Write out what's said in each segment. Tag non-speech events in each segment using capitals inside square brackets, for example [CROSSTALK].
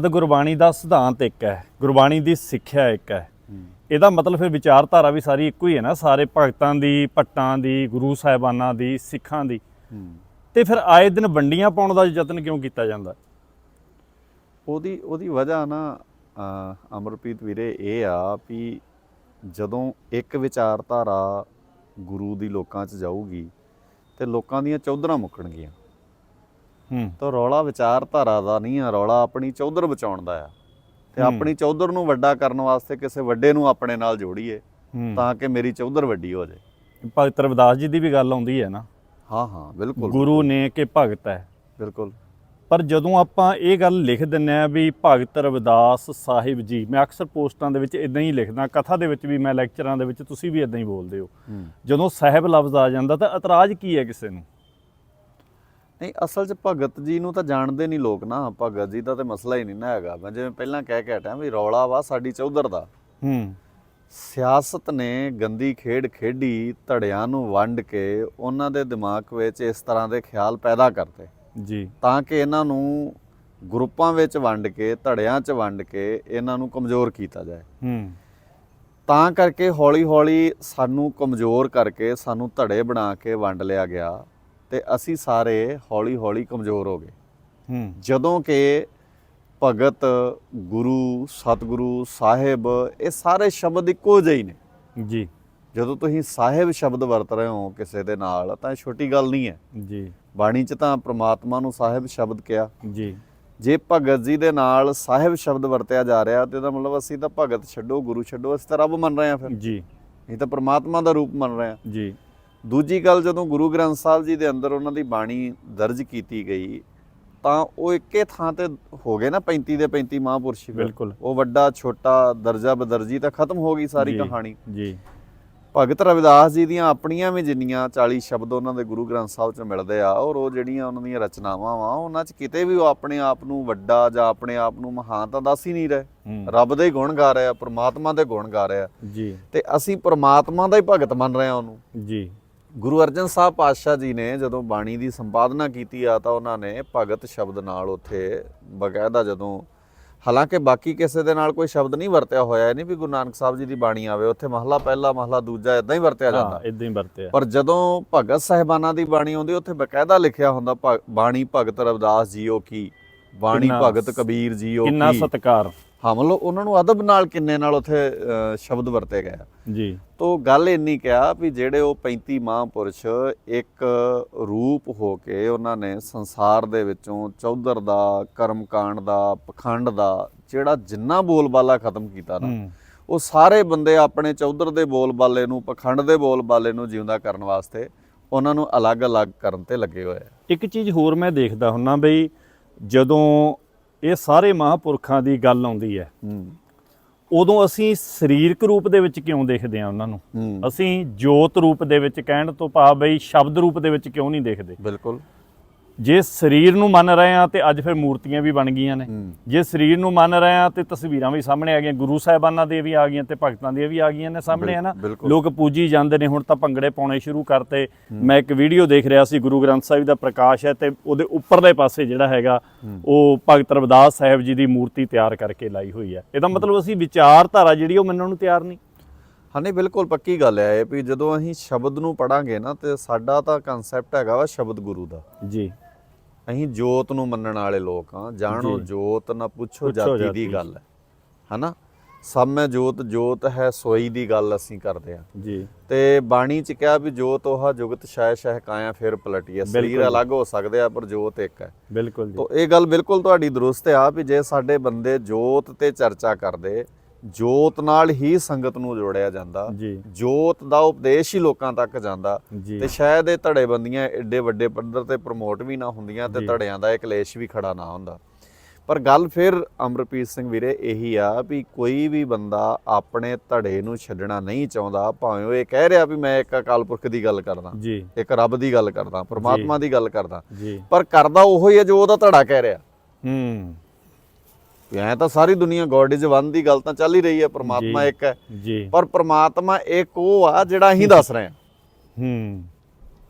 ਤਾਂ ਗੁਰਬਾਣੀ ਦਾ ਸਿਧਾਂਤ ਇੱਕ ਹੈ ਗੁਰਬਾਣੀ ਦੀ ਸਿੱਖਿਆ ਇੱਕ ਹੈ। ਇਹਦਾ ਮਤਲਬ ਫਿਰ ਵਿਚਾਰਧਾਰਾ ਵੀ ਸਾਰੀ ਇੱਕੋ ਹੀ ਹੈ ਨਾ ਸਾਰੇ ਭਗਤਾਂ ਦੀ ਭੱਟਾਂ ਦੀ ਗੁਰੂ ਸਾਹਿਬਾਨਾਂ ਦੀ ਸਿੱਖਾਂ ਦੀ। ਤੇ ਫਿਰ ਆਏ ਦਿਨ ਵੰਡੀਆਂ ਪਾਉਣ ਦਾ ਯਤਨ ਕਿਉਂ ਕੀਤਾ ਜਾਂਦਾ? ਉਹਦੀ ਉਹਦੀ ਵਜ੍ਹਾ ਨਾ ਅਮਰਪ੍ਰੀਤ ਵੀਰੇ ਇਹ ਆ ਵੀ ਜਦੋਂ ਇੱਕ ਵਿਚਾਰਧਾਰਾ ਗੁਰੂ ਦੀ ਲੋਕਾਂ 'ਚ ਜਾਊਗੀ ਤੇ ਲੋਕਾਂ ਦੀਆਂ ਚੌਧਰਾਂ ਮੁੱਕਣਗੀਆਂ। ਤਾਂ ਰੌਲਾ ਵਿਚਾਰਧਾਰਾ ਦਾ ਨਹੀਂ ਆ ਰੌਲਾ ਆਪਣੀ ਚੌਧਰ ਬਚਾਉਣ ਦਾ ਆ। ਤੇ। ਆਪਣੀ ਚੌਧਰ ਨੂੰ ਵੱਡਾ ਕਰਨ ਵਾਸਤੇ ਕਿਸੇ ਵੱਡੇ ਨੂੰ ਆਪਣੇ ਨਾਲ ਜੋੜੀਏ ਤਾਂ ਕਿ ਮੇਰੀ ਚੌਧਰ ਵੱਡੀ ਹੋ ਜਾਏ। ਭਗਤ ਰਵਿਦਾਸ ਜੀ ਦੀ ਵੀ ਗੱਲ ਆਉਂਦੀ ਹੈ ਨਾ। ਹਾਂ ਹਾਂ ਬਿਲਕੁਲ। ਗੁਰੂ ਨੇ ਕਿ ਭਗਤ ਹੈ। ਬਿਲਕੁਲ। ਪਰ ਜਦੋਂ ਆਪਾਂ ਇਹ ਗੱਲ ਲਿਖ ਦਿੰਨੇ ਆ ਵੀ ਭਗਤ ਰਵਿਦਾਸ ਸਾਹਿਬ ਜੀ ਮੈਂ ਅਕਸਰ ਪੋਸਟਾਂ ਦੇ ਵਿੱਚ ਇਦਾਂ ਹੀ ਲਿਖਦਾ ਕਥਾ ਦੇ ਵਿੱਚ ਵੀ ਮੈਂ ਲੈਕਚਰਾਂ ਦੇ ਵਿੱਚ ਤੁਸੀਂ ਵੀ ਇਦਾਂ ਹੀ ਬੋਲਦੇ ਹੂੰ। ਜਦੋਂ ਸਾਹਿਬ ਲਫ਼ਜ਼ ਆ ਜਾਂਦਾ ਤਾਂ ਇਤਰਾਜ਼ ਕੀ ਹੈ ਕਿਸੇ ਨੂੰ? ਨਹੀਂ ਅਸਲ 'ਚ ਭਗਤ ਜੀ ਨੂੰ ਤਾਂ ਜਾਣਦੇ ਨਹੀਂ ਲੋਕ ਨਾ ਭਗਤ ਜੀ ਦਾ ਤੇ ਮਸਲਾ ਹੀ ਨਹੀਂ ਨਾ ਹੈਗਾ। ਮੈਂ ਜਿਵੇਂ ਪਹਿਲਾਂ ਕਹਿ ਕੇ ਹਟਿਆ ਵੀ ਰੌਲਾ ਵਾ ਸਾਡੀ ਚੌਧਰ ਦਾ। ਹੂੰ। ਸਿਆਸਤ ਨੇ ਗੰਦੀ ਖੇਡ ਖੇਡੀ ਧੜਿਆਂ ਨੂੰ ਵੰਡ ਕੇ ਉਹਨਾਂ ਦੇ ਦਿਮਾਗ ਵਿੱਚ ਇਸ ਤਰ੍ਹਾਂ ਦੇ ਖਿਆਲ ਪੈਦਾ ਕਰਤੇ। ਜੀ। ਤਾਂ ਕਿ ਇਹਨਾਂ ਨੂੰ ਗਰੁੱਪਾਂ ਵਿੱਚ ਵੰਡ ਕੇ ਧੜਿਆਂ 'ਚ ਵੰਡ ਕੇ ਇਹਨਾਂ ਨੂੰ ਕਮਜ਼ੋਰ ਕੀਤਾ ਜਾਏ। ਹੂੰ। ਤਾਂ ਕਰਕੇ ਹੌਲੀ-ਹੌਲੀ ਸਾਨੂੰ ਕਮਜ਼ੋਰ ਕਰਕੇ ਸਾਨੂੰ ਧੜੇ ਬਣਾ ਕੇ ਵੰਡ ਲਿਆ ਗਿਆ। ਤੇ ਅਸੀਂ ਸਾਰੇ ਹੌਲੀ-ਹੌਲੀ ਕਮਜ਼ੋਰ ਹੋ ਗਏ। ਹੂੰ। ਜਦੋਂ ਕਿ ਭਗਤ ਗੁਰੂ ਸਤਿਗੁਰੂ ਸਾਹਿਬ ਇਹ ਸਾਰੇ ਸ਼ਬਦ ਇੱਕੋ ਜਿਹੇ ਨੇ। ਜੀ। ਜਦੋਂ ਤੁਸੀਂ ਸਾਹਿਬ ਸ਼ਬਦ ਵਰਤ ਰਹੇ ਹੋ ਕਿਸੇ ਦੇ ਨਾਲ ਤਾਂ ਇਹ ਛੋਟੀ ਗੱਲ ਨਹੀਂ ਹੈ। ਜੀ। ਬਾਣੀ 'ਚ ਤਾਂ ਪ੍ਰਮਾਤਮਾ ਨੂੰ ਸਾਹਿਬ ਸ਼ਬਦ ਕਿਹਾ। ਜੀ। ਜੇ ਭਗਤ ਜੀ ਦੇ ਨਾਲ ਸਾਹਿਬ ਸ਼ਬਦ ਵਰਤਿਆ ਜਾ ਰਿਹਾ ਤੇ ਇਹਦਾ ਮਤਲਬ ਅਸੀਂ ਤਾਂ ਭਗਤ ਛੱਡੋ ਗੁਰੂ ਛੱਡੋ ਅਸੀਂ ਤਾਂ ਰੱਬ ਮੰਨ ਰਹੇ ਹਾਂ ਫਿਰ। ਜੀ। ਇਹ ਤਾਂ ਪ੍ਰਮਾਤਮਾ ਦਾ ਰੂਪ ਮੰਨ ਰਹੇ ਹਾਂ। ਜੀ। ਦੂਜੀ ਗੱਲ ਜਦੋਂ ਗੁਰੂ ਗ੍ਰੰਥ ਸਾਹਿਬ ਜੀ ਦੇ ਅੰਦਰ ਉਹਨਾਂ ਦੀ ਬਾਣੀ ਦਰਜ ਕੀਤੀ ਗਈ ਤਾਂ ਉਹ ਇੱਕੇ ਥਾਂ ਤੇ ਹੋ ਗਏ ਨਾ 35 ਦੇ 35 ਮਹਾਂਪੁਰਸ਼। ਬਿਲਕੁਲ। ਉਹ ਵੱਡਾ ਛੋਟਾ ਦਰਜਾ ਬਦਰਜੀ ਤਾਂ ਖਤਮ ਹੋ ਗਈ ਸਾਰੀ। ਕਹਾਣੀ। ਜੀ। ਭਗਤ ਰਵਿਦਾਸ ਜੀ ਦੀਆਂ ਆਪਣੀਆਂ ਵੀ ਜਿੰਨੀਆਂ 40 ਸ਼ਬਦ ਉਹਨਾਂ ਦੇ ਗੁਰੂ ਗ੍ਰੰਥ ਸਾਹਿਬ 'ਚ ਮਿਲਦੇ ਆ ਔਰ ਉਹ ਜਿਹੜੀਆਂ ਉਹਨਾਂ ਦੀਆਂ ਰਚਨਾਵਾਂ ਵਾ ਉਹਨਾਂ 'ਚ ਕਿਤੇ ਵੀ ਉਹ ਆਪਣੇ ਆਪ ਨੂੰ ਵੱਡਾ ਜਾਂ ਆਪਣੇ ਆਪ ਨੂੰ ਮਹਾਨ ਤਾਂ ਦੱਸ ਹੀ ਨਹੀਂ ਰਹੇ। ਰੱਬ ਦੇ ਗੁਣ ਗਾ ਰਹੇ ਆ ਪ੍ਰਮਾਤਮਾ ਦੇ ਗੁਣ ਗਾ ਰਹੇ। ਆ ਜੀ। ਤੇ ਅਸੀਂ ਪ੍ਰਮਾਤਮਾ ਦਾ ਹੀ ਭਗਤ ਮੰਨ ਰਹੇ ਆ ਉਹਨੂੰ। ਜੀ। ਗੁਰੂ ਅਰਜਨ ਸਾਹਿਬ ਪਾਤਸ਼ਾਹ ਜੀ ਨੇ ਜਦੋਂ ਬਾਣੀ ਦੀ ਸੰਪਾਦਨਾ ਕੀਤੀ ਆ ਤਾਂ ਉਹਨਾਂ ਨੇ ਭਗਤ ਸ਼ਬਦ ਨਾਲ ਉੱਥੇ ਬਕਾਇਦਾ ਜਦੋਂ ਹਾਲਾਂਕਿ ਬਾਕੀ ਕਿਸੇ ਦੇ ਨਾਲ ਕੋਈ ਸ਼ਬਦ ਨਹੀਂ ਵਰਤਿਆ ਹੋਇਆ ਇਹ ਨਹੀਂ ਵੀ ਗੁਰੂ ਨਾਨਕ ਸਾਹਿਬ ਜੀ ਦੀ ਬਾਣੀ ਆਵੇ ਉੱਥੇ ਮਹਲਾ ਪਹਿਲਾ ਮਹਲਾ ਦੂਜਾ ਇਦਾਂ ਹੀ ਵਰਤਿਆ ਜਾਂਦਾ। ਹਾਂ ਇਦਾਂ ਹੀ ਵਰਤਿਆ। ਪਰ ਜਦੋਂ ਭਗਤ ਸਾਹਿਬਾਨਾਂ ਦੀ ਬਾਣੀ ਆਉਂਦੀ ਉੱਥੇ ਬਕਾਇਦਾ ਲਿਖਿਆ ਹੁੰਦਾ ਬਾਣੀ ਭਗਤ ਰਵਿਦਾਸ ਜੀਓ ਕੀ ਬਾਣੀ ਕਿੰਨਾ ਭਗਤ ਕਬੀਰ ਜੀਓ ਕਿੰਨਾ ਕੀ। ਸਤਿਕਾਰ। ਹਾਂ ਮਤਲਬ ਉਹਨਾਂ ਨੂੰ ਅਦਬ ਨਾਲ ਕਿੰਨੇ ਨਾਲ ਉੱਥੇ ਸ਼ਬਦ ਵਰਤੇ ਗਏ ਜੀ। ਤੋ ਗੱਲ ਇੰਨੀ ਕਿਹਾ ਵੀ ਜਿਹੜੇ ਉਹ 35 ਮਹਾਂਪੁਰਸ਼ ਇੱਕ ਰੂਪ ਹੋ ਕੇ ਉਹਨਾਂ ਨੇ ਸੰਸਾਰ ਦੇ ਵਿੱਚੋਂ ਚੌਧਰ ਦਾ ਕਰਮਕਾਂਡ ਦਾ ਪਖੰਡ ਦਾ ਜਿਹੜਾ ਜਿੰਨਾ ਬੋਲਬਾਲਾ ਖਤਮ ਕੀਤਾ ਨਾ ਉਹ ਸਾਰੇ ਬੰਦੇ ਆਪਣੇ ਚੌਧਰ ਦੇ ਬੋਲਬਾਲੇ ਨੂੰ ਪਖੰਡ ਦੇ ਬੋਲਬਾਲੇ ਨੂੰ ਜਿਉਂਦਾ ਕਰਨ ਵਾਸਤੇ ਉਹਨਾਂ ਨੂੰ ਅਲੱਗ-ਅਲੱਗ ਕਰਨ ਤੇ ਲੱਗੇ ਹੋਏ ਆ। ਇੱਕ ਚੀਜ਼ ਹੋਰ ਮੈਂ ਦੇਖਦਾ ਹੁੰਨਾ ਬਈ ਜਦੋਂ ਇਹ ਸਾਰੇ ਮਹਾਂਪੁਰਖਾਂ ਦੀ ਗੱਲ ਆਉਂਦੀ ਹੈ। ਹੂੰ। ਉਦੋਂ ਅਸੀਂ ਸਰੀਰਕ ਰੂਪ ਦੇ ਵਿੱਚ ਕਿਉਂ ਦੇਖਦੇ ਹਾਂ ਉਹਨਾਂ ਨੂੰ? ਅਸੀਂ ਜੋਤ ਰੂਪ ਦੇ ਵਿੱਚ ਕਹਿਣ ਤੋਂ ਭਾਵ ਬਈ ਸ਼ਬਦ ਰੂਪ ਦੇ ਵਿੱਚ ਕਿਉਂ ਨਹੀਂ ਦੇਖਦੇ? ਬਿਲਕੁਲ। ਜੇ ਸਰੀਰ ਨੂੰ ਮੰਨ ਰਹੇ ਆ ਤੇ ਅੱਜ ਫਿਰ ਮੂਰਤੀਆਂ ਵੀ ਬਣ ਗਈਆਂ ਨੇ। ਜੇ ਸਰੀਰ ਨੂੰ ਮੰਨ ਰਹੇ ਆ ਤੇ ਤਸਵੀਰਾਂ ਵੀ ਸਾਹਮਣੇ ਆ ਗਈਆਂ ਗੁਰੂ ਸਾਹਿਬਾਨਾਂ ਦੀਆਂ ਵੀ ਆ ਗਈਆਂ ਤੇ ਭਗਤਾਂ ਦੀਆਂ ਵੀ ਆ ਗਈਆਂ ਨੇ ਸਾਹਮਣੇ ਹੈ ਨਾ। ਲੋਕ ਪੂਜੀ ਜਾਂਦੇ ਨੇ ਹੁਣ ਤਾਂ ਭੰਗੜੇ ਪਾਉਣੇ ਸ਼ੁਰੂ ਕਰਤੇ। ਮੈਂ ਇੱਕ ਵੀਡੀਓ ਦੇਖ ਰਿਹਾ ਸੀ ਗੁਰੂ ਗ੍ਰੰਥ ਸਾਹਿਬ ਦਾ ਪ੍ਰਕਾਸ਼ ਹੈ ਤੇ ਉਹਦੇ ਉੱਪਰਲੇ ਪਾਸੇ ਜਿਹੜਾ ਹੈਗਾ ਉਹ ਭਗਤ ਰਵਿਦਾਸ ਸਾਹਿਬ ਜੀ ਦੀ ਮੂਰਤੀ ਤਿਆਰ ਕਰਕੇ ਲਾਈ ਹੋਈ ਹੈ। ਇਹਦਾ ਮਤਲਬ ਅਸੀਂ ਵਿਚਾਰਧਾਰਾ ਜਿਹੜੀ ਉਹ ਮੰਨਣ ਨੂੰ ਤਿਆਰ ਨਹੀਂ। ਹਾਂ ਨਹੀਂ ਬਿਲਕੁਲ ਪੱਕੀ ਗੱਲ ਹੈ ਇਹ ਵੀ ਜਦੋਂ ਅਸੀਂ ਸ਼ਬਦ ਨੂੰ ਪੜਾਂਗੇ ਨਾ ਤੇ ਸਾਡਾ ਤਾਂ ਕਨਸੈਪਟ ਹੈਗਾ ਵਾ ਸ਼ਬਦ ਗੁਰੂ ਦਾ। ਜੀ। ਅਸੀਂ ਜੋਤ ਨੂੰ ਮੰਨਣ ਵਾਲੇ ਲੋਕ ਹਾਂ। ਜਾਣੋ। ਜੋਤ ਨਾ ਪੁੱਛੋ ਜਾਤੀ। ਦੀ ਗੱਲ। ਹੈ ਹਨਾ? ਸਭ ਮੈਂ ਜੋਤ ਜੋਤ ਹੈ ਸੋਈ ਦੀ ਗੱਲ ਅਸੀਂ ਕਰਦੇ ਹਾਂ। ਜੀ। ਤੇ ਬਾਣੀ ਚ ਕਿਹਾ ਵੀ ਜੋਤ ਉਹ ਜੁਗਤ ਸ਼ਾਇ ਸ਼ਾਇ ਕਾਇਆ ਫਿਰ ਪਲਟੀਐ। ਸਰੀਰ। ਅਲੱਗ ਹੋ ਸਕਦੇ ਆ ਪਰ ਜੋਤ ਇੱਕ ਹੈ। ਬਿਲਕੁਲ ਜੀ। ਤੋ ਇਹ ਗੱਲ ਬਿਲਕੁਲ ਤੁਹਾਡੀ ਦਰੁਸਤ ਆ ਵੀ ਜੇ ਸਾਡੇ ਬੰਦੇ ਜੋਤ ਤੇ ਚਰਚਾ ਕਰਦੇ ਜੋਤ ਨਾਲ ਹੀ ਸੰਗਤ ਨੂੰ ਜੋੜਿਆ ਜਾਂਦਾ ਜੋਤ ਦਾ ਉਪਦੇਸ਼ ਹੀ ਲੋਕਾਂ ਤੱਕ ਜਾਂਦਾ ਤੇ ਸ਼ਾਇਦ ਇਹ ਧੜੇਬੰਦੀਆਂ ਐਡੇ ਵੱਡੇ ਪੱਧਰ ਤੇ ਪ੍ਰਮੋਟ ਵੀ ਨਾ ਹੁੰਦੀਆਂ ਤੇ। ਧੜਿਆਂ ਦਾ ਇਹ ਕਲੇਸ਼ ਵੀ ਖੜਾ ਨਾ ਹੁੰਦਾ। ਪਰ ਗੱਲ ਫਿਰ ਅਮਰਪ੍ਰੀਤ ਸਿੰਘ ਵੀਰੇ ਇਹੀ ਆ ਵੀ ਕੋਈ ਵੀ ਬੰਦਾ ਆਪਣੇ ਧੜੇ ਨੂੰ ਛੱਡਣਾ ਨਹੀਂ ਚਾਹੁੰਦਾ ਭਾਵੇਂ ਉਹ ਇਹ ਕਹਿ ਰਿਹਾ ਵੀ ਮੈਂ ਇੱਕ ਅਕਾਲ ਪੁਰਖ ਦੀ ਗੱਲ ਕਰਦਾ ਇੱਕ ਰੱਬ ਦੀ ਗੱਲ ਕਰਦਾ ਪ੍ਰਮਾਤਮਾ ਦੀ ਗੱਲ ਕਰਦਾ ਪਰ ਕਰਦਾ ਉਹੋ ਹੀ ਹੈ ਜੋ ਉਹਦਾ ਧੜਾ ਕਹਿ ਰਿਹਾ। ਹੂੰ। ਐਂ ਤਾਂ ਸਾਰੀ ਦੁਨੀਆ ਗੋਡ ਇਜ਼ ਵਨ ਦੀ ਗੱਲ ਤਾਂ ਚੱਲ ਹੀ ਰਹੀ ਹੈ ਪ੍ਰਮਾਤਮਾ। ਇੱਕ ਹੈ। ਜੀ। ਪਰ ਪ੍ਰਮਾਤਮਾ ਇੱਕ ਉਹ ਆ ਜਿਹੜਾ ਅਸੀਂ ਦੱਸ ਰਹੇ ਹਾਂ। ਹੂੰ।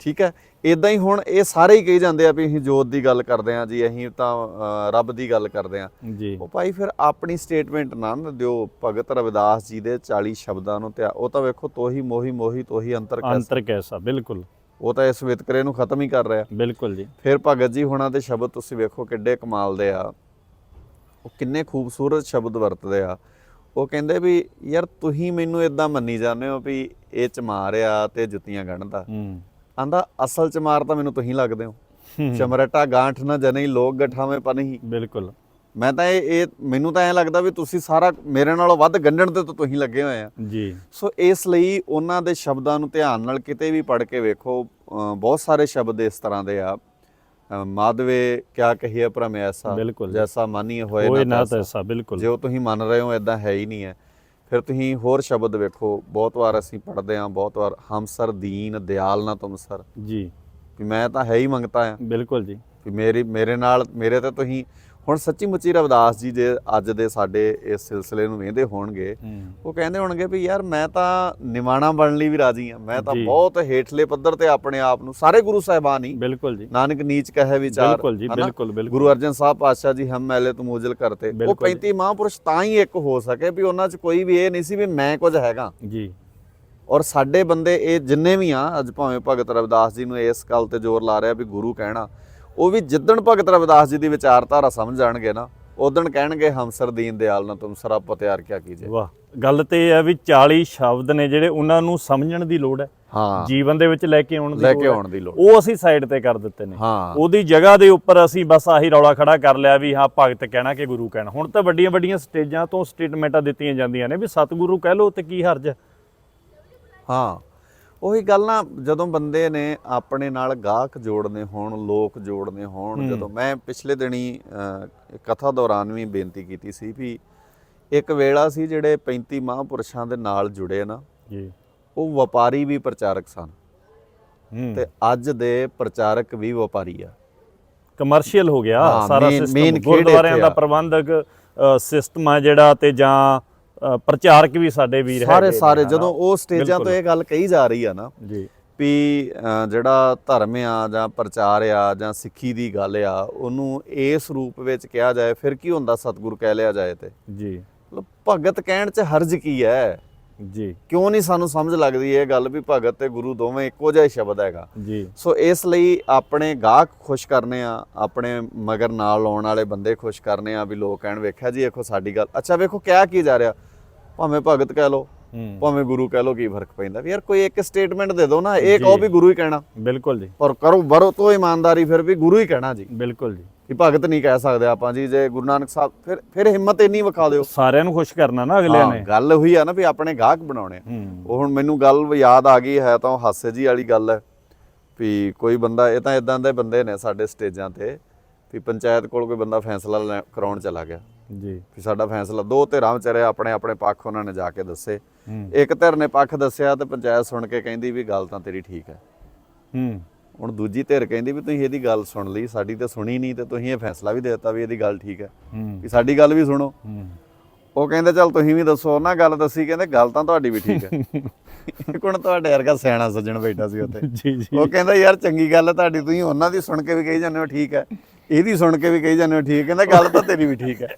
ਠੀਕ ਹੈ? ਇਦਾਂ ਹੀ ਹੁਣ ਇਹ ਸਾਰੇ ਹੀ ਕਹੀ ਜਾਂਦੇ ਆ ਵੀ ਅਸੀਂ ਜੋਤ ਦੀ ਗੱਲ ਕਰਦੇ ਆ ਜੀ ਅਸੀਂ ਤਾਂ ਰੱਬ ਦੀ ਗੱਲ ਕਰਦੇ ਆ ਉਹ ਭਾਈ ਫਿਰ ਆਪਣੀ ਸਟੇਟਮੈਂਟ ਨਾ ਨਾ ਦਿਓ ਭਗਤ ਰਵਿਦਾਸ ਜੀ ਦੇ 40 ਸ਼ਬਦਾਂ ਨੂੰ ਤੇ ਉਹ ਤਾਂ ਵੇਖੋ ਤੋਹੀ ਮੋਹੀ ਮੋਹੀ ਤੋਹੀ ਅੰਤਰ ਕਸ। ਅੰਤਰ ਕੈਸਾ ਬਿਲਕੁਲ। ਉਹ ਤਾਂ ਇਸ ਵਿਤਕਰੇ ਨੂੰ ਖਤਮ ਹੀ ਕਰ ਰਿਹਾ। ਬਿਲਕੁਲ ਜੀ। ਫਿਰ ਭਗਤ ਜੀ ਹੁਣਾਂ ਦੇ ਸ਼ਬਦ ਤੁਸੀਂ ਵੇਖੋ ਕਿੱਡੇ ਕਮਾਲ ਦੇ ਆ। ਉਹ ਕਿੰਨੇ ਖੂਬਸੂਰਤ ਸ਼ਬਦ ਵਰਤਦੇ ਆ। ਉਹ ਕਹਿੰਦੇ ਵੀ ਯਾਰ ਤੁਸੀਂ ਮੈਨੂੰ ਇਦਾਂ ਮੰਨੀ ਜਾਂਦੇ ਹੋ ਵੀ ਇਹ ਚਮਾਰ ਆ ਤੇ ਜੁੱਤੀਆਂ ਗੰਢਦਾ। ਹੂੰ। ਆਂਦਾ ਅਸਲ ਚਮਾਰ ਤਾਂ ਮੈਨੂੰ ਤੁਸੀਂ ਲੱਗਦੇ ਹੋ। ਚਮਰਟਾ ਗਾਂਠ ਨਾ ਜਨਈ ਲੋਕ ਗਠਾਵੇਂ ਪਨਹੀ ਬਿਲਕੁਲ। ਮੈਂ ਤਾਂ ਇਹ ਇਹ ਮੈਨੂੰ ਤਾਂ ਐ ਲੱਗਦਾ ਵੀ ਤੁਸੀਂ ਸਾਰਾ ਮੇਰੇ ਨਾਲੋਂ ਵੱਧ ਗੰਢਣ ਤੇ ਤਾਂ ਤੁਸੀਂ ਲੱਗੇ ਹੋਏ ਆ। ਜੀ। ਸੋ ਇਸ ਲਈ ਉਹਨਾਂ ਦੇ ਸ਼ਬਦਾਂ ਨੂੰ ਧਿਆਨ ਨਾਲ ਕਿਤੇ ਵੀ ਪੜ੍ਹ ਕੇ ਵੇਖੋ। ਬਹੁਤ ਸਾਰੇ ਸ਼ਬਦ ਇਸ ਤਰ੍ਹਾਂ ਦੇ ਆ। ਅ, ਮਾਧਵੇ ਕਿਆ ਕਹੀਏ ਭਰਮ ਐਸਾ। ਜੈਸਾ ਮਾਨੀਏ ਹੋਏ ਨਾ ਤੈਸਾ। ਬਿਲਕੁਲ। ਜੇ ਉਹ ਤੁਸੀਂ ਮੰਨ ਰਹੇ ਹੋ ਇਦਾਂ ਹੈ ਹੀ ਨਹੀਂ ਹੈ। ਫਿਰ ਤੁਸੀਂ ਹੋਰ ਸ਼ਬਦ ਵੇਖੋ ਬਹੁਤ ਵਾਰ ਅਸੀਂ ਪੜ੍ਹਦੇ ਹਾਂ ਬਹੁਤ ਵਾਰ ਹਮ ਸਰ ਦੀਨ ਦਿਆਲ ਨਾ ਤੁਮ ਸਰ। ਜੀ। ਵੀ ਮੈਂ ਤਾਂ ਹੈ ਹੀ ਮੰਗਤਾ ਆ ਬਿਲਕੁਲ ਜੀ। ਵੀ ਮੇਰੀ ਮੇਰੇ ਨਾਲ ਮੇਰੇ ਤੇ ਤੁਸੀਂ ਹੁਣ ਸੱਚੀ ਮੁੱਚੀ ਰਵਿਦਾਸ ਜੀ ਜੇ ਅੱਜ ਦੇ ਸਾਡੇ ਇਸ ਸਿਲਸਿਲੇ ਨੂੰ ਵੇਂਦੇ ਹੋਣਗੇ ਉਹ ਕਹਿੰਦੇ ਹੋਣਗੇ ਵੀ ਯਾਰ ਮੈਂ ਤਾਂ ਨਿਮਾਣਾ ਬਣਨ ਲਈ ਵੀ ਰਾਜੀ ਹਾਂ। ਮੈਂ ਤਾਂ। ਬਹੁਤ ਹੇਠਲੇ ਪੱਧਰ ਤੇ ਆਪਣੇ ਆਪ ਨੂੰ ਸਾਰੇ ਗੁਰੂ ਸਾਹਿਬਾਨ ਹੀ। ਬਿਲਕੁਲ ਜੀ। ਨਾਨਕ ਨੀਚ ਕਹੇ ਵਿਚਾਰ ਬਿਲਕੁਲ ਜੀ? ਬਿਲਕੁਲ ਬਿਲਕੁਲ। ਗੁਰੂ ਅਰਜਨ ਸਾਹਿਬ ਪਾਤਸ਼ਾਹ ਜੀ ਹਮ ਮੈਲੇ ਤੁਮ ਉਜਲ ਕਰਤੇ। ਉਹ ਬਿਲਕੁਲ 35 ਮਹਾਂਪੁਰਸ਼ ਤਾਂ ਹੀ ਇੱਕ ਹੋ ਸਕੇ ਵੀ ਉਹਨਾਂ 'ਚ ਕੋਈ ਵੀ ਇਹ ਨਹੀਂ ਸੀ ਵੀ ਮੈਂ ਕੁਝ ਹੈਗਾ। ਜੀ। ਔਰ ਸਾਡੇ ਬੰਦੇ ਇਹ ਜਿੰਨੇ ਵੀ ਆ ਅੱਜ ਭਾਵੇਂ ਭਗਤ ਰਵਿਦਾਸ ਜੀ ਨੂੰ ਇਸ ਗੱਲ ਤੇ ਜ਼ੋਰ ਲਾ ਰਿਹਾ ਵੀ ਗੁਰੂ ਕਹਿਣਾ ਉਹ ਵੀ ਜਿੱਦਣ ਭਗਤ ਰਵਿਦਾਸ ਜੀ ਦੀ ਵਿਚਾਰਧਾਰਾ ਸਮਝ ਜਾਣਗੇ ਨਾ ਉਦਣ ਕਹਿਣਗੇ ਹਮਸਰ ਦੀਨ ਦਿਆਲ ਨਾ ਤੁਮ ਸਰਾ ਪਤਿਆਰ ਕਿਆ ਕੀਜੇ ਵਾਹ ਗੱਲ ਤੇ ਇਹ ਹੈ ਵੀ 40 ਸ਼ਬਦ ਨੇ ਜਿਹੜੇ ਉਹਨਾਂ ਨੂੰ ਸਮਝਣ ਦੀ ਲੋੜ ਹੈ। ਹਾਂ। ਜੀਵਨ ਦੇ ਵਿੱਚ ਲੈ ਕੇ ਆਉਣ ਦੀ ਲੈ ਕੇ। ਆਉਣ ਦੀ ਲੋੜ ਉਹ ਅਸੀਂ ਸਾਈਡ ਤੇ ਕਰ ਦਿੱਤੇ ਨੇ। ਹਾਂ। ਉਹਦੀ ਜਗ੍ਹਾ ਦੇ ਉੱਪਰ ਅਸੀਂ ਬਸ ਆਹੀ ਰੌਲਾ ਖੜਾ ਕਰ ਲਿਆ ਵੀ ਹਾਂ ਭਗਤ ਕਹਿਣਾ ਕਿ ਗੁਰੂ ਕਹਿਣਾ। ਹੁਣ ਤਾਂ ਵੱਡੀਆਂ ਵੱਡੀਆਂ ਸਟੇਜਾਂ ਤੋਂ ਸਟੇਟਮੈਂਟਾਂ ਦਿੱਤੀਆਂ ਜਾਂਦੀਆਂ ਨੇ ਵੀ ਸਤਿਗੁਰੂ ਕਹਿ ਲੋ ਤੇ ਕੀ ਹਰਜ ਹੈ? ਉਹੀ ਗੱਲ ਨਾ ਜਦੋਂ ਬੰਦੇ ਨੇ ਆਪਣੇ ਨਾਲ ਗਾਹਕ ਜੋੜਨੇ ਹੋਣ ਲੋਕ ਜੋੜਨੇ ਹੋਣ। ਜਦੋਂ ਮੈਂ ਪਿਛਲੇ ਦਿਨੀ ਕਥਾ ਦੌਰਾਨ ਵੀ ਬੇਨਤੀ ਕੀਤੀ ਸੀ ਵੀ ਇੱਕ ਵੇਲਾ ਸੀ ਜਿਹੜੇ 35 ਮਹਾਂਪੁਰਸ਼ਾਂ ਦੇ ਨਾਲ ਜੁੜੇ ਨਾ ਜੀ। ਉਹ ਵਪਾਰੀ ਵੀ ਪ੍ਰਚਾਰਕ ਸਨ। ਤੇ ਅੱਜ ਦੇ ਪ੍ਰਚਾਰਕ ਵੀ ਵਪਾਰੀ ਆ। ਕਮਰਸ਼ੀਅਲ ਹੋ ਗਿਆ ਸਾਰਾ ਸਿਸਟਮ ਗੁਰਦੁਆਰਿਆਂ ਦਾ। ਪ੍ਰਬੰਧਕ ਸਿਸਟਮ ਆ ਜਿਹੜਾ ਤੇ ਜਾਂ ਪ੍ਰਚਾਰਕ ਵੀ ਸਾਡੇ ਵੀਰ ਸਾਰੇ ਹੈਗੇ ਸਾਰੇ ਹਨਾ? ਜਦੋਂ ਉਹ ਸਟੇਜਾਂ ਤੋਂ। ਇਹ ਗੱਲ ਕਹੀ ਜਾ ਰਹੀ ਆ ਨਾ ਜੀ ਵੀ ਜਿਹੜਾ ਧਰਮ ਆ ਜਾਂ ਪ੍ਰਚਾਰ ਆ ਜਾਂ ਸਿੱਖੀ ਦੀ ਗੱਲ ਆ ਉਹਨੂੰ ਇਸ ਰੂਪ ਵਿੱਚ ਕਿਹਾ ਜਾਏ ਫਿਰ ਕੀ ਹੁੰਦਾ ਸਤਿਗੁਰੂ ਕਹਿ ਲਿਆ ਜਾਏ ਤੇ ਜੀ ਮਤਲਬ ਭਗਤ ਕਹਿਣ 'ਚ ਹਰਜ ਕੀ ਹੈ ਜੀ। ਕਿਉਂ ਨਹੀਂ ਸਾਨੂੰ ਸਮਝ ਲੱਗਦੀ ਇਹ ਗੱਲ ਵੀ ਭਗਤ ਤੇ ਗੁਰੂ ਦੋਵੇਂ ਇੱਕੋ ਜਿਹਾ ਹੀ ਸ਼ਬਦ ਹੈਗਾ। ਜੀ। ਸੋ ਇਸ ਲਈ ਆਪਣੇ ਗਾਹਕ ਖੁਸ਼ ਕਰਨੇ ਆ ਆਪਣੇ ਮਗਰ ਨਾਲ ਆਉਣ ਵਾਲੇ ਬੰਦੇ ਖੁਸ਼ ਕਰਨੇ ਆ ਵੀ ਲੋਕ ਕਹਿਣ ਵੇਖਿਆ ਜੀ ਦੇਖੋ ਸਾਡੀ ਗੱਲ। ਅੱਛਾ ਵੇਖੋ ਕਿਆ ਕੀ ਜਾ ਰਿਹਾ। ਭਾਵੇਂ ਭਗਤ ਕਹਿ ਲੋ ਭਾਵੇਂ ਗੁਰੂ ਕਹਿ ਲੋ ਕੀ ਫ਼ਰਕ ਪੈਂਦਾ ਵੀ ਯਾਰ ਕੋਈ ਇੱਕ ਸਟੇਟਮੈਂਟ ਦੇ ਦਿਓ ਨਾ ਇਹ ਕਹੋ ਵੀ ਗੁਰੂ ਹੀ ਕਹਿਣਾ। ਬਿਲਕੁਲ ਜੀ। ਔਰ ਕਰੋ ਬਰੋ ਤੋਂ ਇਮਾਨਦਾਰੀ ਫਿਰ ਵੀ ਗੁਰੂ ਹੀ ਕਹਿਣਾ ਜੀ। ਬਿਲਕੁਲ ਜੀ। ਕਿ ਭਗਤ ਨਹੀਂ ਕਹਿ ਸਕਦੇ ਆਪਾਂ ਜੀ ਜੇ ਗੁਰੂ ਨਾਨਕ ਸਾਹਿਬ ਫਿਰ ਫਿਰ ਹਿੰਮਤ ਇੰਨੀ ਵਿਖਾ ਦਿਓ। ਸਾਰਿਆਂ ਨੂੰ ਖੁਸ਼ ਕਰਨਾ ਨਾ ਅਗਲਿਆਂ ਨੇ। ਗੱਲ ਹੋਈ ਆ ਨਾ ਵੀ ਆਪਣੇ ਗਾਹਕ ਬਣਾਉਣੇ। ਉਹ ਹੁਣ ਮੈਨੂੰ ਗੱਲ ਯਾਦ ਆ ਗਈ ਹੈ ਤਾਂ ਹਾਸੇ ਜੀ ਵਾਲੀ ਗੱਲ ਹੈ। ਵੀ ਕੋਈ ਬੰਦਾ ਇਹ ਤਾਂ ਇਦਾਂ ਦੇ ਬੰਦੇ ਨੇ ਸਾਡੇ ਸਟੇਜਾਂ ਤੇ ਵੀ ਪੰਚਾਇਤ ਕੋਲ ਕੋਈ ਬੰਦਾ ਫੈਸਲਾ ਕਰਾਉਣ ਚਲਾ ਗਿਆ। ਜੀ। ਵੀ ਸਾਡਾ ਫੈਸਲਾ ਦੋ ਧਿਰਾਂ ਵਿਚਾਰੇ ਆਪਣੇ ਆਪਣੇ ਪੱਖ ਉਹਨਾਂ ਨੇ ਜਾ ਕੇ ਦੱਸੇ। ਇੱਕ ਧਿਰ ਨੇ ਪੱਖ ਦੱਸਿਆ ਤੇ ਪੰਚਾਇਤ ਸੁਣ ਕੇ ਕਹਿੰਦੀ ਵੀ ਗੱਲ ਤਾਂ ਤੇਰੀ ਠੀਕ ਹੈ। ਹੂੰ। ਹੁਣ ਦੂਜੀ ਧਿਰ ਕਹਿੰਦੀ ਵੀ ਤੁਸੀਂ ਇਹਦੀ ਗੱਲ ਸੁਣ ਲਈ ਸਾਡੀ ਤਾਂ ਸੁਣੀ ਨਹੀਂ ਤੇ ਤੁਸੀਂ ਇਹ ਫੈਸਲਾ ਵੀ ਦੇ ਦਿੱਤਾ ਵੀ ਇਹਦੀ ਗੱਲ ਠੀਕ ਹੈ। ਵੀ ਸਾਡੀ ਗੱਲ ਵੀ ਸੁਣੋ। ਉਹ ਕਹਿੰਦੇ ਚੱਲ ਤੁਸੀਂ ਵੀ ਦੱਸੋ ਉਹਨਾਂ ਗੱਲ ਦੱਸੀ ਕਹਿੰਦੇ ਗੱਲ ਤਾਂ ਤੁਹਾਡੀ ਵੀ ਠੀਕ ਹੈ। [LAUGHS] ਇੱਕ ਹੁਣ ਤੁਹਾਡੇ ਵਰਗਾ ਸਿਆਣਾ ਸੱਜਣ ਬੈਠਾ ਸੀ ਉੱਥੇ। ਜੀ ਜੀ। ਉਹ ਕਹਿੰਦਾ ਯਾਰ ਚੰਗੀ ਗੱਲ ਹੈ ਤੁਹਾਡੀ ਤੁਸੀਂ ਉਹਨਾਂ ਦੀ ਸੁਣ ਕੇ ਵੀ ਕਹੀ ਜਾਂਦੇ ਹੋ ਠੀਕ ਹੈ। ਇਹਦੀ ਸੁਣ ਕੇ ਵੀ ਕਹੀ ਜਾਂਦੇ ਹੋ ਠੀਕ ਕਹਿੰਦਾ ਗੱਲ ਤਾਂ ਤੇਰੀ ਵੀ ਠੀਕ ਹੈ।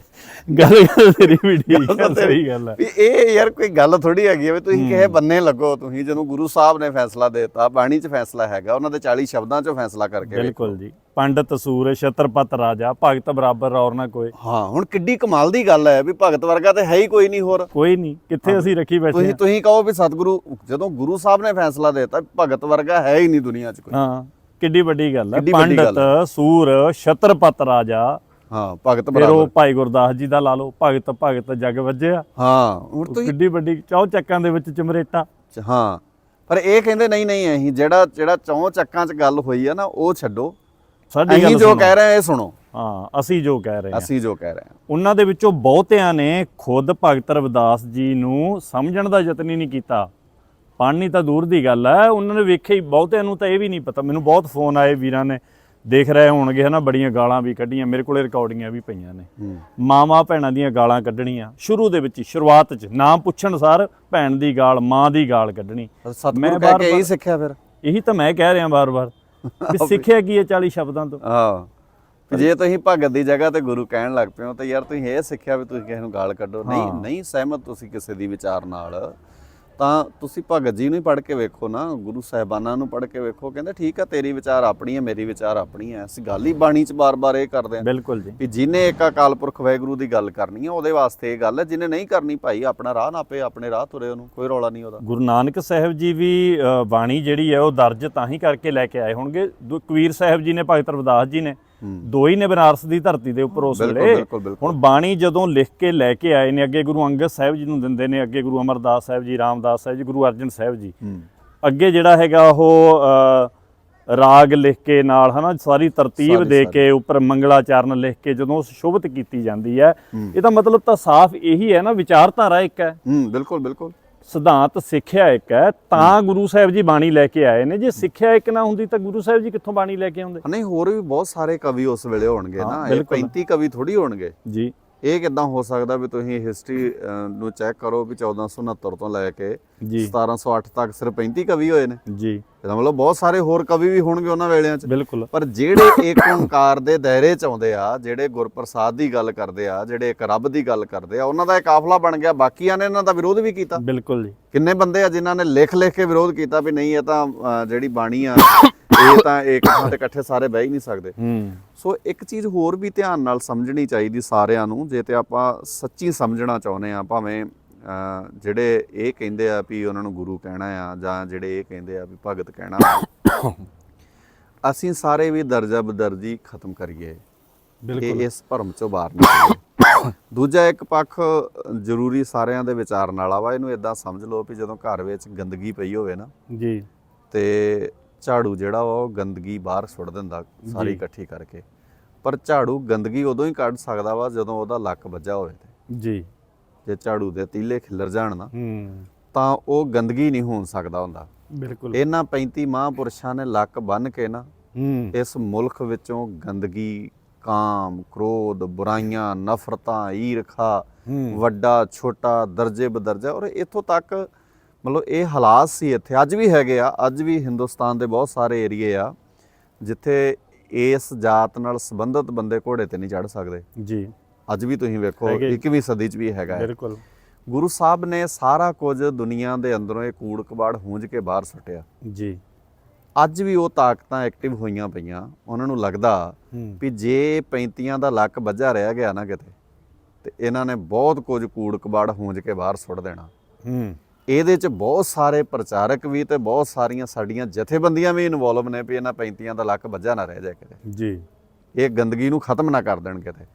[LAUGHS] ਗੱਲ ਗੱਲ ਤੇਰੀ ਵੀ ਠੀਕ ਹੈ ਸਹੀ ਗੱਲ ਹੈ। ਵੀ ਇਹ ਯਾਰ ਕੋਈ ਗੱਲ ਥੋੜੀ ਹੈਗੀ ਹੈ ਵੀ ਤੁਸੀਂ ਕਿਸੇ ਬੰਨੇ ਲੱਗੋ ਤੁਸੀਂ ਜਦੋਂ ਗੁਰੂ ਸਾਹਿਬ ਨੇ ਫੈਸਲਾ ਦਿੱਤਾ ਬਾਣੀ 'ਚ ਫੈਸਲਾ ਹੈਗਾ ਉਹਨਾਂ ਦੇ 40 ਸ਼ਬਦਾਂ 'ਚੋਂ ਫੈਸਲਾ ਕਰਕੇ। ਬਿਲਕੁਲ ਜੀ। ਪੰਡਤ ਸੂਰ ਛਤਰਪਤ ਰਾਜਾ ਭਗਤ ਬਰਾਬਰ ਔਰ ਨਾ ਕੋਈ। ਹਾਂ ਹੁਣ ਕਿੱਡੀ ਕਮਾਲ ਦੀ ਗੱਲ ਹੈ ਵੀ ਭਗਤ ਵਰਗਾ ਤੇ ਹੈ ਹੀ ਕੋਈ ਨਹੀਂ ਹੋਰ। ਕੋਈ ਨਹੀਂ ਕਿੱਥੇ ਅਸੀਂ ਰੱਖੀ ਬੈਠੇ ਤੁਸੀਂ ਤੁਸੀਂ ਕਹੋ ਵੀ ਸਤਿਗੁਰੂ ਜਦੋਂ ਗੁਰੂ ਸਾਹਿਬ ਨੇ ਫੈਸਲਾ ਦਿੱਤਾ ਭਗਤ ਵਰਗਾ ਹੈ ਹੀ ਨਹੀਂ ਦੁਨੀਆ 'ਚ ਕੋਈ। ਹਾਂ। ਕਿੱਡੀ ਵੱਡੀ ਗੱਲ ਹੈ ਪੰਡਤ ਸੂਰ ਛਤਰਪਤ ਰਾਜਾ। ਹਾਂ ਭਗਤ ਫਿਰ ਬਰਾਬਰ ਉਹ ਭਾਈ ਗੁਰਦਾਸ ਜੀ ਦਾ ਲਾ ਲਓ ਭਗਤ ਭਗਤ ਜਗ ਵੱਜਿਆ। ਹਾਂ ਹੁਣ ਤੁਸੀਂ ਕਿੱਡੀ ਵੱਡੀ ਚੌ ਚੱਕਾਂ ਦੇ ਵਿੱਚ ਚਮਰੇਟਾ। ਹਾਂ। ਪਰ ਇਹ ਕਹਿੰਦੇ ਨਹੀਂ ਨਹੀਂ ਅਸੀਂ ਜਿਹੜਾ ਜਿਹੜਾ ਚੌਂ ਚੱਕਾਂ 'ਚ ਗੱਲ ਹੋਈ ਆ ਨਾ ਉਹ ਛੱਡੋ। ਸਾਡੀ ਗੱਲ ਜੋ ਕਹਿ ਰਹੇ ਇਹ ਸੁਣੋ। ਹਾਂ ਅਸੀਂ ਜੋ ਕਹਿ ਰਹੇ ਹਾਂ ਅਸੀਂ ਜੋ ਕਹਿ ਰਹੇ ਹਾਂ ਉਹਨਾਂ ਦੇ ਵਿੱਚੋਂ ਬਹੁਤਿਆਂ ਨੇ ਖੁਦ ਭਗਤ ਰਵਿਦਾਸ ਜੀ ਨੂੰ ਸਮਝਣ ਦਾ ਯਤਨ ਹੀ ਨਹੀਂ ਕੀਤਾ। ਪੜ੍ਹਨੀ ਤਾਂ ਦੂਰ ਦੀ ਗੱਲ ਹੈ ਉਹਨਾਂ ਨੇ ਵੇਖਿਆ ਹੀ ਬਹੁਤਿਆਂ ਨੂੰ ਤਾਂ ਇਹ ਵੀ ਨਹੀਂ ਪਤਾ। ਮੈਨੂੰ ਬਹੁਤ ਫੋਨ ਆਏ ਵੀਰਾਂ ਨੇ। ਦੇਖ ਰਹੇ ਹੋਣਗੇ ਹਨਾ ਬੜੀਆਂ ਗਾਲਾਂ ਵੀ ਕੱਢੀਆਂ। ਮੇਰੇ ਕੋਲੇ ਰਿਕਾਰਡਿੰਗਾਂ ਵੀ ਪਈਆਂ ਨੇ। ਮਾਵਾਂ ਭੈਣਾਂ ਦੀਆਂ ਗਾਲਾਂ ਕੱਢਣੀਆਂ। ਸ਼ੁਰੂ ਦੇ ਵਿੱਚ ਸ਼ੁਰੂਆਤ 'ਚ। ਨਾਮ ਪੁੱਛਣ ਸਾਰ ਭੈਣ ਦੀ ਗਾਲ ਮਾਂ ਦੀ ਗਾਲ ਕੱਢਣੀ। ਮੈਂ ਕਹਿ ਕੇ ਬਾਰ-ਬਾਰ- ਇਹੀ ਸਿੱਖਿਆ ਫਿਰ। ਇਹੀ ਤਾਂ ਮੈਂ ਕਹਿ ਰਿਹਾ ਵਾਰ-ਵਾਰ ਵੀ [LAUGHS] ਸਿੱਖਿਆ ਕੀ ਹੈ 40 ਸ਼ਬਦਾਂ ਤੋਂ? ਹਾਂ ਜੇ ਤੁਸੀਂ ਭਗਤ ਦੀ ਜਗ੍ਹਾ ਤੇ ਗੁਰੂ ਕਹਿਣ ਲੱਗ ਪਏ ਹੋ ਤਾਂ ਯਾਰ ਤੁਸੀਂ ਇਹ ਸਿੱਖਿਆ ਵੀ ਤੁਸੀਂ ਕਿਸੇ ਨੂੰ ਗਾਲ ਕੱਢੋ। ਨਹੀਂ। ਨਹੀਂ ਸਹਿਮਤ ਤੁਸੀਂ ਕਿਸੇ ਦੀ ਵਿਚਾਰ ਨਾਲ। ਤਾਂ ਤੁਸੀਂ ਭਗਤ ਜੀ ਨੂੰ ਹੀ ਪੜ੍ਹ ਕੇ ਵੇਖੋ ਨਾ ਗੁਰੂ ਸਾਹਿਬਾਨਾਂ ਨੂੰ ਪੜ੍ਹ ਕੇ ਵੇਖੋ ਕਹਿੰਦੇ ਠੀਕ ਆ ਤੇਰੀ ਵਿਚਾਰ ਆਪਣੀ ਹੈ ਮੇਰੀ ਵਿਚਾਰ ਆਪਣੀ ਹੈ। ਅਸੀਂ ਗੱਲ ਹੀ ਬਾਣੀ 'ਚ ਬਾਰ-ਬਾਰ ਇਹ ਕਰਦੇ ਹਾਂ ਬਿਲਕੁਲ ਜੀ। ਵੀ ਜਿਹਨੇ ਇੱਕ ਅਕਾਲ ਪੁਰਖ ਵਾਹਿਗੁਰੂ ਦੀ ਗੱਲ ਕਰਨੀ ਹੈ ਉਹਦੇ ਵਾਸਤੇ ਇਹ ਗੱਲ ਹੈ ਜਿਹਨੇ ਨਹੀਂ ਕਰਨੀ ਭਾਈ ਆਪਣਾ ਰਾਹ ਨਾਪੇ ਆਪਣੇ ਰਾਹ ਤੁਰੇ ਉਹਨੂੰ ਕੋਈ ਰੌਲਾ ਨਹੀਂ ਉਹਦਾ। ਗੁਰੂ ਨਾਨਕ ਸਾਹਿਬ ਜੀ ਵੀ ਬਾਣੀ ਜਿਹੜੀ ਹੈ ਉਹ ਦਰਜ ਤਾਂ ਹੀ ਕਰਕੇ ਲੈ ਕੇ ਆਏ ਹੋਣਗੇ। ਕਬੀਰ ਸਾਹਿਬ ਜੀ ਨੇ ਭਗਤ ਰਵਿਦਾਸ ਜੀ ਨੇ। ਦੋ ਹੀ ਨੇ ਬਨਾਰਸ ਦੀ ਧਰਤੀ ਦੇ ਉੱਪਰ ਉਸ ਵੇਲੇ। ਹੁਣ ਬਾਣੀ ਜਦੋਂ ਲਿਖ ਕੇ ਲੈ ਕੇ ਆਏ ਨੇ ਅੱਗੇ ਗੁਰੂ ਅੰਗਦ ਸਾਹਿਬ ਜੀ ਨੂੰ ਦਿੰਦੇ ਨੇ ਅੱਗੇ ਗੁਰੂ ਅਮਰਦਾਸ ਸਾਹਿਬ ਜੀ ਰਾਮਦਾਸ ਸਾਹਿਬ ਜੀ ਗੁਰੂ ਅਰਜਨ ਸਾਹਿਬ ਜੀ ਅੱਗੇ ਜਿਹੜਾ ਹੈਗਾ ਉਹ ਰਾਗ ਲਿਖ ਕੇ ਨਾਲ ਹਨਾ ਸਾਰੀ ਤਰਤੀਬ ਦੇ। ਕੇ ਉੱਪਰ ਮੰਗਲਾਚਰਨ ਲਿਖ ਕੇ ਜਦੋਂ ਸ਼ੁਭਤ ਕੀਤੀ ਜਾਂਦੀ ਹੈ ਹੂੰ। ਇਹਦਾ ਮਤਲਬ ਤਾਂ ਸਾਫ਼ ਇਹੀ ਹੈ ਨਾ ਵਿਚਾਰਧਾਰਾ ਇੱਕ ਹੈ ਹੂੰ ਬਿਲਕੁਲ ਬਿਲਕੁਲ ਸਿਧਾਂਤ ਸਿੱਖਿਆ ਇੱਕ ਹੈ ਤਾਂ ਗੁਰੂ ਸਾਹਿਬ ਜੀ ਬਾਣੀ ਲੈ ਕੇ ਆਏ ਨੇ। ਜੇ ਸਿੱਖਿਆ ਇੱਕ ਨਾ ਹੁੰਦੀ ਤਾਂ ਗੁਰੂ ਸਾਹਿਬ ਜੀ ਕਿੱਥੋਂ ਬਾਣੀ ਲੈ ਕੇ ਆਉਂਦੇ? ਨਹੀਂ ਹੋਰ ਵੀ ਬਹੁਤ ਸਾਰੇ ਕਵੀ ਉਸ ਵੇਲੇ ਹੋਣਗੇ ਨਾ। ਇਹ ਬਿਲਕੁਲ। 35 ਕਵੀ ਥੋੜੀ ਹੋਣਗੇ। ਜੀ। ਇਹ ਕਿਦਾਂ ਹੋ ਸਕਦਾ ਵੀ ਤੁਸੀਂ ਹਿਸਟਰੀ ਨੂੰ ਚੈੱਕ ਕਰੋ ਵੀ 1469 ਤੋਂ ਲੈ ਕੇ ਜੀ। 1708 ਤੱਕ ਸਿਰਫ 35 ਕਵੀ ਹੋਏ ਨੇ। ਜੀ। ਇਹਦਾ ਮਤਲਬ ਬਹੁਤ ਸਾਰੇ ਹੋਰ ਕਵੀ ਵੀ ਹੋਣਗੇ ਉਹਨਾਂ ਵੇਲਿਆਂ 'ਚ। ਬਿਲਕੁਲ। ਪਰ ਜਿਹੜੇ ਏਕ ਓੰਕਾਰ ਦੇ ਦਾਇਰੇ 'ਚ ਆਉਂਦੇ ਆ ਜਿਹੜੇ ਗੁਰਪ੍ਰਸਾਦ ਦੀ ਗੱਲ ਕਰਦੇ ਆ ਜਿਹੜੇ ਇੱਕ ਰੱਬ ਦੀ ਗੱਲ ਕਰਦੇ ਆ ਉਹਨਾਂ ਦਾ ਇੱਕ ਕਾਫਲਾ ਬਣ ਗਿਆ। ਬਾਕੀਆਂ ਨੇ ਇਹਨਾਂ ਦਾ ਵਿਰੋਧ ਵੀ ਕੀਤਾ। ਬਿਲਕੁਲ ਜੀ। ਕਿੰਨੇ ਬੰਦੇ ਆ ਜਿਨ੍ਹਾਂ ਨੇ ਲਿਖ ਲਿਖ ਕੇ ਵਿਰੋਧ ਕੀਤਾ ਵੀ ਨਹੀਂ ਇਹ ਤਾਂ ਜਿਹੜੀ ਬਾਣੀ ਆ ਇਹ ਤਾਂ ਇੱਕ ਥਾਂ ਤੇ ਇਕੱਠੇ ਸਾਰੇ ਬਹਿ ਹੀ ਨਹੀਂ ਸਕਦੇ। ਹੂੰ। ਸੋ ਇੱਕ ਚੀਜ਼ ਹੋਰ ਵੀ ਧਿਆਨ ਨਾਲ ਸਮਝਣੀ ਚਾਹੀਦੀ ਸਾਰਿਆਂ ਨੂੰ ਜੇ ਤੇ ਆਪਾਂ ਸੱਚੀ ਸਮਝਣਾ ਚਾਹੁੰਦੇ ਆ ਭਾਵੇਂ ਜਿਹੜੇ ਇਹ ਕਹਿੰਦੇ ਆ ਵੀ ਉਹਨਾਂ ਨੂੰ ਗੁਰੂ ਕਹਿਣਾ ਆ ਜਾਂ ਜਿਹੜੇ ਇਹ ਕਹਿੰਦੇ ਆ ਵੀ ਭਗਤ ਕਹਿਣਾ। ਅਸੀਂ ਸਾਰੇ ਵੀ ਦਰਜਾ ਬਦਰਜੀ ਖਤਮ ਕਰੀਏ। ਇਹ ਇਸ ਭਰਮ ਚੋਂ ਬਾਹਰ ਨਿਕਲੀਏ। [COUGHS] ਦੂਜਾ ਇੱਕ ਪੱਖ ਜ਼ਰੂਰੀ ਸਾਰਿਆਂ ਦੇ ਵਿਚਾਰਨ ਵਾਲਾ ਵਾ ਇਹਨੂੰ ਇਦਾਂ ਸਮਝ ਲਓ ਵੀ ਜਦੋਂ ਘਰ ਵਿੱਚ ਗੰਦਗੀ ਪਈ ਹੋਵੇ ਨਾ ਜੀ। ਤੇ ਝਾੜੂ ਜਿਹੜਾ ਉਹ ਗੰਦਗੀ ਬਾਹਰ ਸੁੱਟ ਦਿੰਦਾ ਸਾਰੀ। ਇਕੱਠੀ ਕਰਕੇ। ਪਰ ਝਾੜੂ ਗੰਦਗੀ ਉਦੋਂ ਹੀ ਕੱਢ ਸਕਦਾ ਵਾ ਜਦੋਂ ਉਹਦਾ ਲੱਕ ਵੱਜਾ ਹੋਵੇ ਤੇ। ਜੀ। ਜੇ ਝਾੜੂ ਦੇ ਤੀਲੇ ਖਿਲਰ ਜਾਣ ਨਾ ਹੂੰ। ਤਾਂ ਉਹ ਗੰਦਗੀ ਨਹੀਂ ਹੋ ਸਕਦਾ ਹੁੰਦਾ। ਬਿਲਕੁਲ। ਇਹਨਾਂ 35 ਮਹਾਂਪੁਰਸ਼ਾਂ ਨੇ ਲੱਕ ਬੰਨ ਕੇ ਨਾ ਹੂੰ। ਇਸ ਮੁਲਕ ਵਿੱਚੋਂ ਗੰਦਗੀ ਕਾਮ ਕ੍ਰੋਧ ਬੁਰਾਈਆਂ ਨਫ਼ਰਤਾਂ ਈਰਖਾ ਵੱਡਾ ਛੋਟਾ ਦਰਜੇ ਬਦਰਜਾ ਔਰ ਇੱਥੋਂ ਤੱਕ ਮਤਲਬ ਇਹ ਹਾਲਾਤ ਸੀ ਇੱਥੇ। ਅੱਜ ਵੀ ਹੈਗੇ ਆ ਅੱਜ ਵੀ ਹਿੰਦੁਸਤਾਨ ਦੇ ਬਹੁਤ ਸਾਰੇ ਏਰੀਏ ਆ ਜਿੱਥੇ ਇਸ ਜਾਤ ਨਾਲ ਸੰਬੰਧਿਤ ਬੰਦੇ ਘੋੜੇ ਤੇ ਨਹੀਂ ਚੜ ਸਕਦੇ। ਜੀ। ਅੱਜ ਵੀ ਤੁਸੀਂ ਵੇਖੋ ਹੈਗੇ। 21ਵੀਂ ਸਦੀ 'ਚ ਵੀ ਹੈਗਾ। ਬਿਲਕੁਲ। ਗੁਰੂ ਸਾਹਿਬ ਨੇ ਸਾਰਾ ਕੁਝ ਦੁਨੀਆ ਦੇ ਅੰਦਰੋਂ ਇਹ ਕੂੜ ਕਬਾੜ ਹੂੰਜ ਕੇ ਬਾਹਰ ਸੁੱਟਿਆ। ਜੀ। ਅੱਜ ਵੀ ਉਹ ਤਾਕਤਾਂ ਐਕਟਿਵ ਹੋਈਆਂ ਪਈਆਂ। ਉਹਨਾਂ ਨੂੰ ਲੱਗਦਾ ਵੀ ਜੇ 35 ਦਾ ਲੱਕ ਵੱਜਾ ਰਹਿ ਗਿਆ ਨਾ ਕਿਤੇ ਤੇ ਇਹਨਾਂ ਨੇ ਬਹੁਤ ਕੁਝ ਕੂੜ ਕਬਾੜ ਹੂੰਜ ਕੇ ਬਾਹਰ ਸੁੱਟ ਦੇਣਾ। ਹੂੰ। ਇਹਦੇ ਚ ਬਹੁਤ ਸਾਰੇ ਪ੍ਰਚਾਰਕ ਵੀ ਤੇ ਬਹੁਤ ਸਾਰੀਆਂ ਸਾਡੀਆਂ ਜਥੇਬੰਦੀਆਂ ਵੀ ਇਨਵੋਲਵ ਨੇ ਵੀ ਇਹਨਾਂ 35 ਦਾ ਲੱਕ ਵੱਜਾ ਨਾ ਰਹਿ ਜਾਏ ਕਿਤੇ। ਜੀ। ਇਹ ਗੰਦਗੀ ਨੂੰ ਖਤਮ ਨਾ ਕਰ ਦੇਣ ਕਿਤੇ।